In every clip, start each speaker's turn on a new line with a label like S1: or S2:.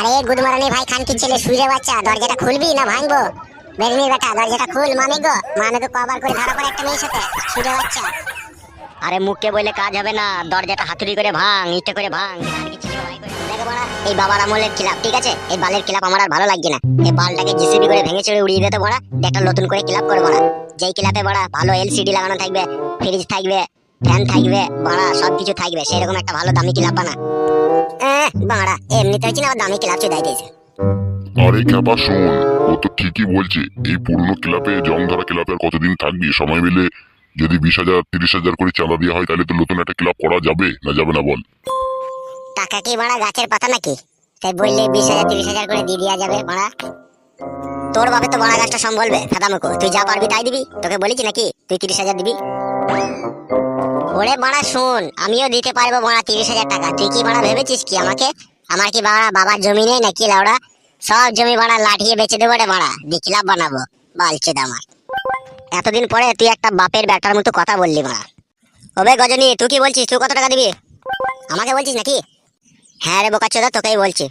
S1: আরে গুদমারানি ভাই, খান কি ছেলে, শুয়ে বাচ্চা? দরজাটা খুলবি না ভাঙবো? বেরিনি বেটা, দরজাটা খুল মানে গো। তো কবার করে ধরা পড়ে একটা মেয়ের সাথে। শুয়ে বাচ্চা।
S2: আরে, মুখে বলে কাজ হবে না। দরজাটা হাতুড়ি করে ভাঙ, ইটে করে ভাঙ। ছেলে এই বাবার আমলের খিলাপ, ঠিক আছে? এই বালের খিলাপ আমার আর ভালো না। এই বালটাকে করে ভেঙে চড়ে উড়িয়ে দিতে বড়া। একটা নতুন করে ক্লাব যেই ক্লাবে বড়া, ভালো এলসিডি লাগানো থাকবে ফ্রিজ থাকবে ফ্যান থাকবে, বড়া, সবকিছু থাকবে সেরকম একটা ভালো দামি ক্লাব বানা।
S1: বাড়া, এমনিতে হচ্ছে না দামি ক্লাব চুদাই দিয়েছে?
S3: আরে শোন, ও তো ঠিকই বলছে, এই পুরনো ক্লাবে ক্লাবে কতদিন থাকবি? সময় মিলে যদি বিশ হাজার, তিরিশ হাজার করে চাঁদা দেওয়া হয়, তাহলে তো নতুন একটা ক্লাব করা যাবে, না যাবে না বল?
S1: টাকা কি বাড়া গাছের পাতা নাকি? তাই বললে বিশ হাজার, তিরিশ হাজার করে দিয়ে দেওয়া যাবে বাড়া তোর বাপে তো বড় গাছটা সম্বলবে ফাদামুকো তুই যা পারবি তাই দিবি। তোকে বলেছি নাকি তুই তিরিশ হাজার দিবি? ওরে বাড়া শোন, আমিও দিতে পারব বাড়া তিরিশ হাজার টাকা। তুই কি বাড়া ভেবেছিস কি আমাকে? আমার কি বাড়া বাবার জমি নেই নাকি লাউড়া সব জমি বাড়া লাঠিয়ে বেচে দেবো রে বাড়া দিকিলাপ বানাবো বালচে আমার। এতদিন পরে তুই একটা বাপের ব্যাটার মতো কথা বললি বাড়া ওবে গজনী, তুই কি বলছিস? তুই কত টাকা দিবি? আমাকে বলছিস নাকি? হ্যাঁ রে বোকাচ্চোদা তোকেই বলছি।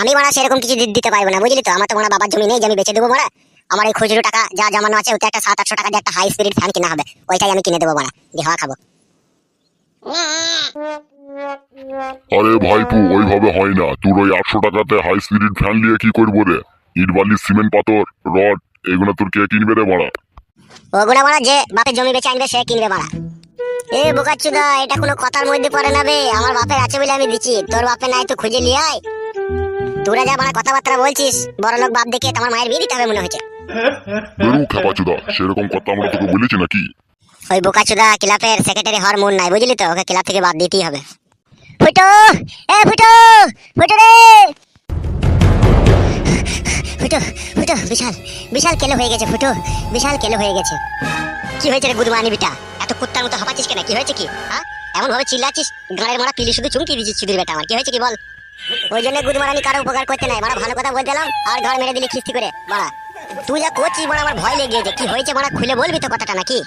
S1: আমি মারা সেরকম কিছু দিতে পারব না বুঝলি তো? আমার তো মারা বাবার জমি নেই যে আমি বেচে দেবো মারা। আমার এই খুচরো টাকা যা জমানো আছে ওতে একটা সাত আটশো টাকা দিয়ে একটা হাই স্পিরিট ফ্যান কিনা হবে। ওইটাই আমি কিনে দেবো মারা। দিয়ে হাওয়া খাব।
S3: আরে ভাইপু ওইভাবে হয় না। তোর ওই আটশো টাকাতে হাই স্পিরিট ফ্যান নিয়ে কি করব রে? ইট বালি সিমেন্ট পাথর রড এগুলো তোর কে কিনবে রে মারা?
S1: ওগুলো মারা যে বাপের জমি বেচে আনবে সে কিনবে মারা। এ বোকাচ্চুদা এটা কোনো কথার মধ্যে পড়ে না বে। আমার বাপের আছে বলে আমি দিচ্ছি। তোর বাপের নাই তো খুঁজে লিয়ে আয়। তোরা যা মানে কথাবার্তা বলছিস বড় লোক বাপ দেখে তোমার মায়ের বিয়ে দিতে হবে মনে
S3: খ্যাপা সেরকম কথা আমরা তোকে বলেছি নাকি?
S1: ওই বোকাচুদা ক্লাবের সেক্রেটারি হওয়ার মন নাই বুঝলি তো? ওকে ক্লাব থেকে বাদ দিতেই হবে। ফুটো! এ ফুটো! ফুটো রে! ফুটো ফুটো, বিশাল বিশাল কেলো হয়ে গেছে ফুটো, বিশাল কেলো হয়ে গেছে। কি হয়েছে রে গুদমানি বিটা? এত কুত্তার মতো হাঁপাচ্ছিস কেন? কি হয়েছে কি? হ্যাঁ? এমন ভাবে চিল্লাচ্ছিস? গাড়ির মারা পিলি শুধু চুমকি দিচ্ছিস চুদির বেটা আমার। কি হয়েছে কি বল? ওই জন্য গুদমারানি কারও উপকার করতে নাই। মারা ভালো কথা বলতে এলাম, আর ঘর মেরে দিলি খিস্তি করে। মারা, তুই যা করছিস মারা, আমার ভয় লেগে গেছে। কি হয়েছে মারা, খুলে বলবি তো কথাটা নাকি?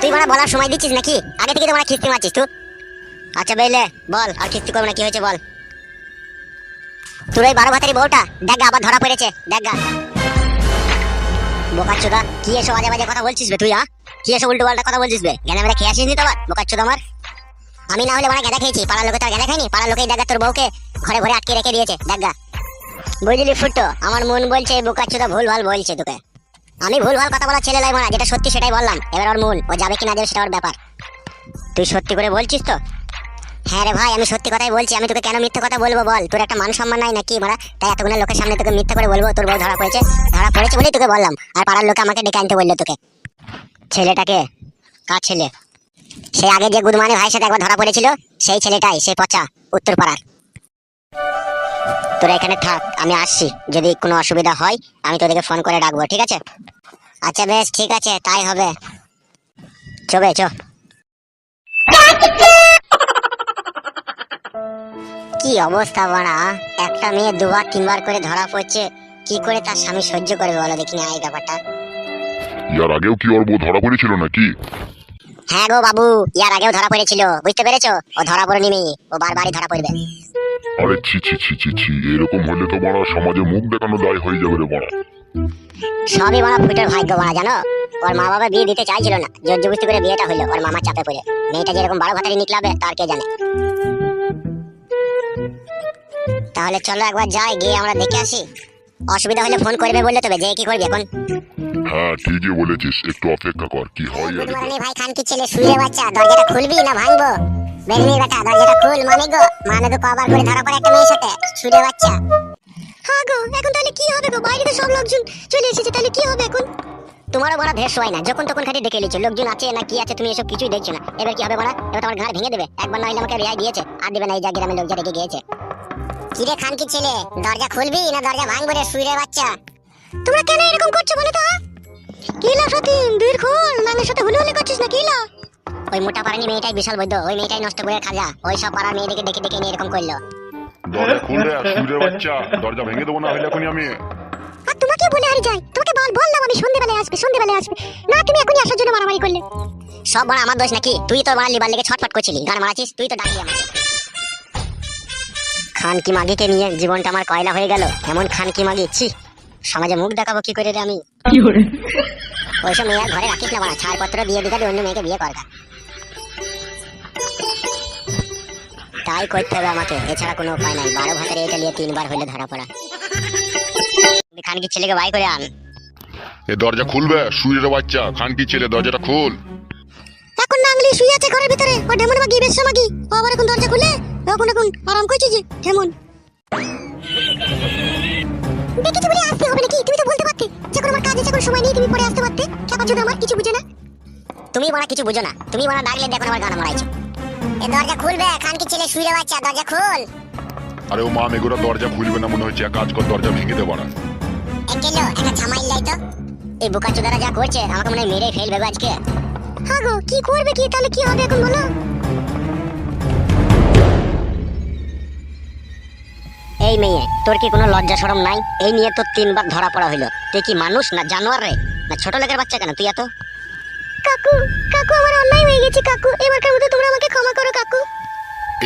S1: তুই মানে বলার সময় দিচ্ছিস নাকি? আগে থেকে তো মানে খিস্তি মারছিস তুই। আচ্ছা বেলে বল, আর খিস্তি করব না, কি হয়েছে বল? তোর ওই বারো ভাতের বউটা? দেখ আবার ধরা পড়েছে। দেখ গা। বোকাচ্চোদা, কি এসব আজে বাজে কথা বলছিস বে তুই, আ? কি এসব উল্টো পাল্টা কথা বলছিস বে? জ্ঞানে মেরে খেয়ে আসিস নি তো আবার, বোকাচ্চোদা আমার? আমি না হলে মানে গেঁদা খেয়েছি, পাড়ার লোকে তো গেঁদা খাইনি পাড়ার লোকেই দেখা তোর বউকে ঘরে ঘরে আটকে রেখে দিয়েছে, দেখ গা। বুঝলি ফুটো, আমার মন বলছে এই বোকাচ্চোদা ভুল ভালো বলছে তোকে। আমি ভুল ভালো কথা বলা ছেলে লাই মারা যেটা সত্যি সেটাই বললাম। এবার ওর মন ও যাবে কি না যাবে সেটা ওর ব্যাপার। তুই সত্যি করে বলছিস তো? হ্যাঁ রে ভাই, আমি সত্যি কথাই বলছি, আমি তোকে কেন মিথ্যে কথা বলব বল? তোর একটা মান সম্মান নাই নাকি মারা তাই এতগুলো লোকের সামনে তোকে মিথ্যে করে বলব, তোর বউ ধরা পড়েছে। ধরা পড়েছে বলেই তোকে বললাম, আর পাড়ার লোকে আমাকে ডেকে আনতে বলল তোকে। ছেলেটাকে? কার ছেলে? সে আগে যে গুদমানি ভাইয়ের সাথে একবার ধরা পড়েছিল, সেই ছেলেটাই সেই পচা, উত্তর পাড়ার। তোরা এখানে থাক, আমি আসছি। যদি কোনো অসুবিধা হয়, আমি তোদেরকে ফোন করে ডাকবো, ঠিক আছে? আচ্ছা বেশ, ঠিক আছে, তাই হবে। চবে চ। কি অবস্থা বাড়া? একটা মেয়ে দুবার তিনবার করে ধরা পড়ছে। কি করে তার স্বামী সহ্য করবে বলো দেখিনি এই ব্যাপারটা?
S3: ইয়ার আগেও কি ওর বউ ধরা পড়েছিল নাকি?
S1: হ্যাঁ গো বাবু ইয়ার আগেও ধরা পড়েছিল। বুঝতে পেরেছ? ও ধরা পড়েনি মেয়ে ও বারবারই ধরা পড়বে।
S3: আরে ছি ছি ছি ছি ছি এরকম হলে তো বড় সমাজে মুখ দেখানো দায় হয়ে যাবে রে বড়।
S1: সবই বড় ফুটের ভাগ্য বড়া জানো? ওর মা বাবা বিয়ে দিতে চাইছিল না জোর জবরদস্তি করে বিয়েটা হলো ওর মামা চাপে পড়ে। মেয়েটা যেরকম বারো ভাতারি নিকলাবে তার কে জানে? তাহলে চলো একবার যাই গিয়ে আমরা দেখে আসি। অসুবিধা হলে ফোন করবে বললে তবে যে কি করবি এখন?
S3: হ্যাঁ ঠিকই বলেছিস একটু অপেক্ষা কর কি হয় আর
S1: ভাই খান কি ছেলে শুয়ে বাচ্চা দরজাটা খুলবি না ভাঙবো? বেরনি বেটা দরজাটা খুল মানে গো। মানে তো কবার করে ধরা পড়ে একটা মেয়ের সাথে শুয়ে বাচ্চা। হ্যাঁ গো এখন তাহলে কি হবে গো? বাইরে তো সব লোকজন চলে এসেছে তাহলে কি হবে এখন? তোমারও বড় ভেস হয় না যখন তখন খালি ডেকে লিছো লোকজন আছে না কি আছে তুমি এসব কিছুই দেখছ না। এবার কি হবে বড়া এবার তোমার ঘর ভেঙে দেবে একবার না হলে আমাকে রেহাই দিয়েছে আর দেবে না এই যা গ্রামের লোক যা রেখে গিয়েছে। কিরে খান কি ছেলে দরজা খুলবি না দরজা ভাঙবো রে শুয়ে বাচ্চা? তোমরা কেন এরকম করছ বলো তো কিলা সতীন? দীর্ঘ নাঙ্গের সাথে হুলে হুলে করছিস না কিলা ওই মোটা পারানি মেয়েটাই বিশাল বৈদ্য ওই মেয়েটাই নষ্ট করে খাজা ওই সব পাড়ার মেয়েদেরকে ডেকে ডেকে নিয়ে এরকম করল।
S3: দরজা খুলে সুরের বাচ্চা দরজা ভেঙে দেবো না হলে এখনই আমি।
S1: আর তোমাকে বলে হারি যাই তোমাকে বল বললাম আমি শুনতে
S2: আসবে সন্ধ্যেবেলায় আসবে। না তুমি এখনই আসার জন্য মারামারি করলে। সব বড় আমার দোষ নাকি? তুই তো বড় লিবার লেগে ছটফট করছিলি গান মারাছিস তুই তো ডাকলি আমাকে খান কি মাগিকে নিয়ে জীবনটা আমার কয়লা হয়ে গেল। এমন খান কি মাগি? ছি সমাজে মুখ দেখাবো কি করে রে আমি? ওইসব মেয়ে ঘরে রাখিস না বাড়া ছাড়পত্র দিয়ে দিকে অন্য মেয়েকে বিয়ে করগা। তাই করতে হবে আমাকে এছাড়া কোনো উপায় নাই। বারো ভাতের এটা নিয়ে তিনবার হলে ধরা পড়া। খান কি ছেলেকে বাই করে আন।
S4: এ দরজা খুলবে? শুয়ের বাচ্চা খানকি ছেলে দরজাটা খুল।
S2: এখন নাংলি শুয়ে আছে ঘরের ভিতরে। ও ঢেমন মাগি বেশ মাগি। ও আবার এখন দরজা খুলে? এখন এখন আরাম করছে যে ঢেমন দেখেছি বলে আসতে হবে নাকি? তুমি তো বলতে পারতে যখন আমার কাজে যখন সময় নেই তুমি পরে আসতে পারতে। কেমন যদি আমার কিছু বুঝে না। তুমি বড় কিছু বুঝো না। তুমি বড় ডাকলে দেখো আমার গান মারাইছো। এ দরজা খুলবে খান কি ছেলে শুয়ে বাচ্চা দরজা খুল।
S4: আরে ও মা মেগুরা দরজা খুলবে না মনে হচ্ছে। কাজ কর দরজা ভেঙে দে বাড়া।
S2: একেলো একটা ঝামাইল লাই তো। এই বোকা চোদারা যা করছে আমাকে মনে হয় মেরে ফেলবে আজকে। হ্যাঁ গো কি করবে কি তাহলে কি হবে এখন বলো?
S1: এই মেয়ে তোর কি কোনো লজ্জা শরম নাই? এই নিয়ে তোর তিনবার ধরা পড়া হইল। তুই কি মানুষ না জানোয়ার রে? না ছোট লোকের বাচ্চা কেন? তুই এত
S2: কাকু কাকু আমার অন্যায় হয়ে গেছে কাকু। এবারকার মতো তোমরা আমাকে ক্ষমা করো কাকু।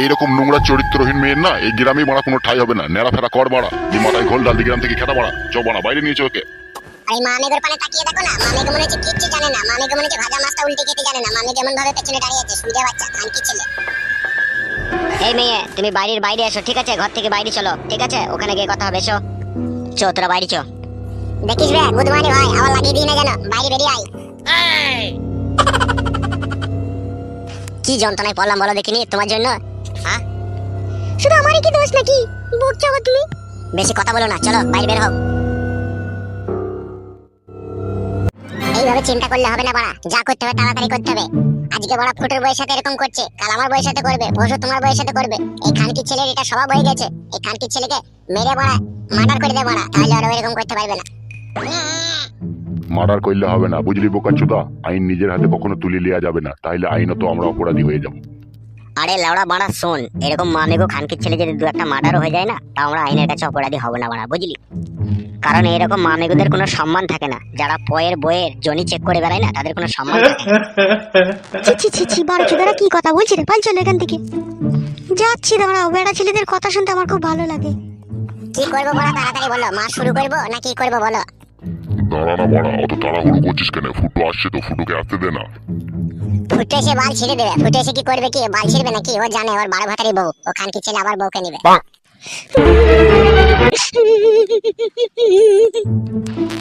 S4: এইরকম নোংরা চরিত্রহীন মেয়ের না এই গ্রামে মারা কোনো ঠাই হবে না। নেড়া ফেরা কর বাড়া। এই মাথায় ঘোল ডাল গ্রাম থেকে খেতা বাড়া। চ বাড়া বাইরে নিয়েছে ওকে।
S2: আরে মামেগোর পানে তাকিয়ে দেখো না। মামেগো মনে হচ্ছে কিচ্ছু জানে না। মামেগো মনে হচ্ছে ভাজা মাছটা উল্টে খেতে জানে না। মামে যেমন ভাবে পেছনে দাঁড়িয়ে আছে। সুজা বাচ্চা খান কি ছেলে।
S1: এই মেয়ে, তুমি বাড়ির বাইরে এসো, ঠিক আছে? ঘর থেকে বাইরে চলো, ঠিক আছে? ওখানে গিয়ে কথা হবে, এসো। চো, তোরা বাইরে চো।
S2: দেখিস রে গুদমানি ভাই আবার লাগিয়ে দিই না যেন বাইরে বেরিয়ে আয়।
S1: কি যন্ত্রণায় পড়লাম বলো দেখিনি, তোমার জন্য? হ্যাঁ
S2: শুধু আমারই কি দোষ নাকি? বকছো আবার তুমি?
S1: বেশি কথা বলো না, চলো, বাইরে বের হও।
S2: এইভাবে চিন্তা করলে হবে না বাড়া। যা করতে হবে তাড়াতাড়ি করতে হবে। আজকে বড় ফুটোর বইয়ের সাথে এরকম করছে কাল আমার বইয়ের সাথে করবে পরশু তোমার বইয়ের সাথে করবে। এই খানকি ছেলের এটা স্বভাব হয়ে গেছে। এই খানকি ছেলেকে মেরে বড়া মার্ডার করে দে বড়া। তাহলে আর এরকম করতে পারবে না।
S4: মার্ডার করলে হবে না বুঝলি বোকা চোদা আইন নিজের হাতে কখনো তুলে নেওয়া যাবে না। তাইলে আইনত আমরা অপরাধী হয়ে যাব।
S1: আরে লাউড়া বাড়া শোন এরকম মামেগো খানকির ছেলে যদি দু একটা মার্ডারও হয়ে যায় না তা আমরা আইনের কাছে অপরাধী হব না বাড়া বুঝলি? কারণ এরকম মামেগুদের কোনো সম্মান থাকে না। যারা পয়ের বইয়ের জনি চেক করে বেড়ায় না তাদের কোনো সম্মান থাকে না।
S2: ছি ছি ছি ছি বড় চোদারা কি কথা বলছি রে? পাল চলো এখান থেকে। যাচ্ছি দাঁড়াও বেড়া ছেলেদের কথা শুনতে আমার খুব ভালো লাগে। কি করব বড় তাড়াতাড়ি বলো। মা শুরু করব না কি করব বলো?
S4: দাঁড়া না বাড়া অত তাড়াহুড়ো করছিস কেন? ফুটো আসছে তো ফুটোকে আসতে দে না।
S2: ফুটে এসে বাল ছিঁড়ে দেবে। ফুটে এসে কি করবে কি? বাল ছিঁড়বে নাকি? ও জানে ওর বারো ভাতারি বউ। ও খানকি ছেলে আবার বউকে নিবে।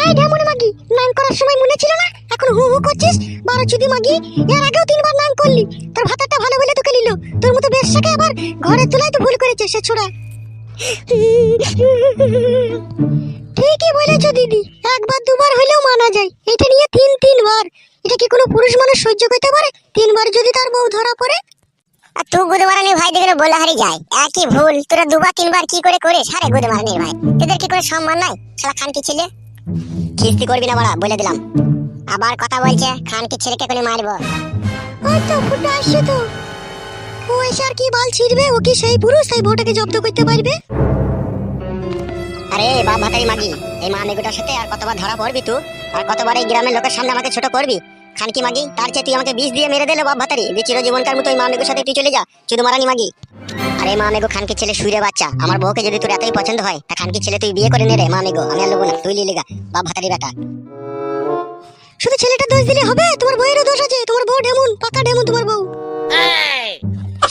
S2: এই ঢামুন মাগি, নান করার সময় মনে ছিল না? এখন হু হু করছিস? বারো চুদি মাগি, এর আগেও তিনবার নান করলি। তোর ভাতারটা ভালো বলে তোকে নিল। তোর মতো বেশাকে আবার ঘরে তোলাই তো ভুল করেছে সে ছোড়া। ঠিকই বলেছ, দিদি। একবার দুবার হলেও মানা যায়। এটা নিয়ে তিন তিনবার। এটা কি কোনো পুরুষ মানুষ সহ্য করতে পারে? তিনবার যদি তার বউ ধরা পড়ে আর তুই গুদমারানি ভাই দেখলে বলে হারি যায় একই ভুল তোরা দুবার তিনবার কি করে করিস? হারে গুদমারানি ভাই তোদের কি করে সম্মান নাই? শালা খান কি ছেলে। খিস্তি করবি না বড়া বলে দিলাম। আবার কথা বলছে খান কি ছেলেকে করে মারবো। ওই তো ফুটা আসছে তো। ও এসে আর কি বাল ছিড়বে? ও কি সেই পুরুষ? সেই বউটাকে জব্দ করতে পারবে?
S1: আরে বাপ ভাতারি মাগি এই মামেগুটার সাথে আর কতবার ধরা পড়বি তুই? আর কতবার এই গ্রামের লোকের সামনে আমাকে ছোট করবি? খানকি মাগি? তার চেয়ে তুই আমাকে বিষ দিয়ে মেরে দিলে, বাপ ভাতারি। যে চিরজীবনকার মতো ওই মামেগুর সাথে তুই চলে যা। শুধু মারানি মাগি। আরে মামেগো খানকি ছেলে শুয়ে বাচ্চা। আমার বউকে যদি তোর এতই পছন্দ হয়, তা খানকি ছেলে তুই বিয়ে করে নে রে মামেগো আমি আর লোবো না, তুই লিলিগা, বাপ ভাতারি বেটা।
S2: শুধু ছেলেটা দোষ দিলে হবে? তোমার বউয়েরও দোষ আছে। তোমার বউ ডেমন, পাকা ডেমন তোমার বউ।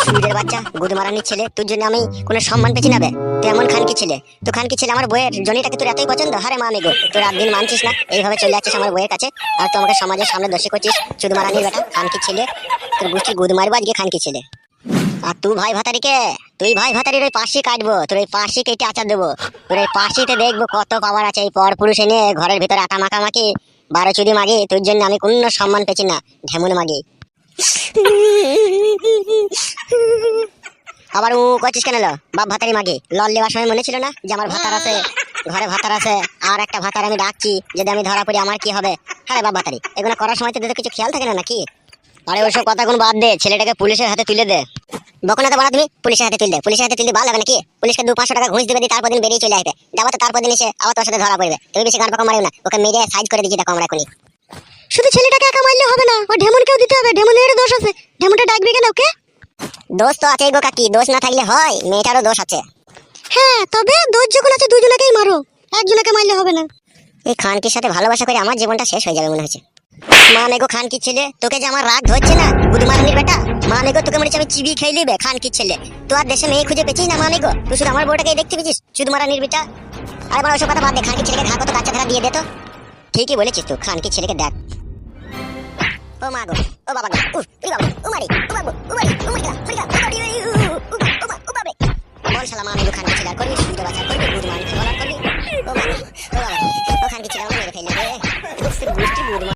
S1: সুইদের বাচ্চা গুদ মারানির ছেলে, তোর জন্য আমি কোনো সম্মান পেছি না তুই এমন খানকি ছেলে। তো খানকি ছেলে আমার বইয়ের জনিটাকে তোর এতই পছন্দ? হারে মা মেগো, তোর রাত দিন মানছিস না? এইভাবে চলে যাচ্ছিস আমার বইয়ের কাছে, আর তুই আমাকে সমাজের সামনে দোষী করছিস শুধু মারানির বেটা, খানকি ছেলে, তোর গোষ্ঠী গুদ মারবো আজকে খানকি ছেলে। আর তুই ভাই ভাতারিকে, তুই ভাই ভাতারির ওই পাশি কাটবো, তোর ওই পাশি কেটে আচার দেবো, তোর ওই পাশিতে দেখব কত পাওয়ার আছে এই পর পুরুষ এনে ঘরের ভিতরে আটা মাখামাখি বারো চুরি মাগি, তোর জন্য আমি কোনো সম্মান পেছি না, ঢেমুন মাগি। আবার ও করছিস কেন বাপ ভাতারি মাগে। লল নেওয়ার সময় মনে ছিল না যে আমার ভাতার আছে, ঘরে ভাতার আছে, আর একটা ভাতার আমি ডাকছি, যদি আমি ধরা পড়ি আমার কি হবে? হ্যাঁ বাপ ভাতারি, এগুলো করার সময় তো কিছু খেয়াল থাকে না নাকি? আরে ওইসব কথা কোন বাদ দে, ছেলেটাকে পুলিশের হাতে তুলে দে। বকো না তো বড় তুমি, পুলিশের হাতে তুলে দে, পুলিশের হাতে তুলে ভালো হবে নাকি? পুলিশকে দু পাঁচশো টাকা ঘুষ দিবে দিয়ে তারপর দিন বেরিয়ে চলে আসবে। যাব তো তারপর দিন এসে আবার তোর সাথে ধরা পড়বে। তুমি বেশি গান পাকা মারিও না, ওকে মেরে সাইজ করে দিচ্ছি দেখো আমরা এখনই।
S2: শুধু ছেলেটাকে একা মারলে হবে না ও ঢেমনকেও দিতে হবে ঢেমনের দোষ আছে। ঢেমনটা ডাকবে কেন ওকে?
S1: দোষ তো আছে গো কাকি দোষ না থাকলে হয় মেয়েটারও দোষ আছে।
S2: হ্যাঁ তবে দোষ যখন আছে দুজনকেই মারো একজনকে মারলে হবে না।
S1: এই খানকির সাথে ভালোবাসা করে আমার জীবনটা শেষ হয়ে যাবে মনে হচ্ছে। মা মেগো খানকির ছেলে তোকে যে আমার রাগ ধরছে না গুদু মারানির বেটা? মা মেগো তোকে মনে আমি চিবি খেয়ে নিবে খানকির ছেলে। তো আর দেশে মেয়ে খুঁজে পেছিস না মা মেগো তুই শুধু আমার বউটাকে দেখতে পেয়েছিস শুধু মারানির বেটা? আর আমার ওসব কথা বাদ দে খানকির ছেলেকে ঘা কত বাচ্চা ফেরা দিয়ে দে তো। ঠিকই বলেছিস তুই খানকির ছেলেকে দেখ। ও মা গো ও বাবা গো উফ রে বাবা ও মারি ও বাবা ও মারি ও মারি গা মারি গা ও বাবা ও বাবা ও বাবা বল শালা মামি দোকান ছিল করবি সুবিধা বাজার করবি গুড় মারি বলার করবি ও মা ও বাবা ওখান কি ছিল মেরে ফেলে রে উফ গুষ্টি গুড়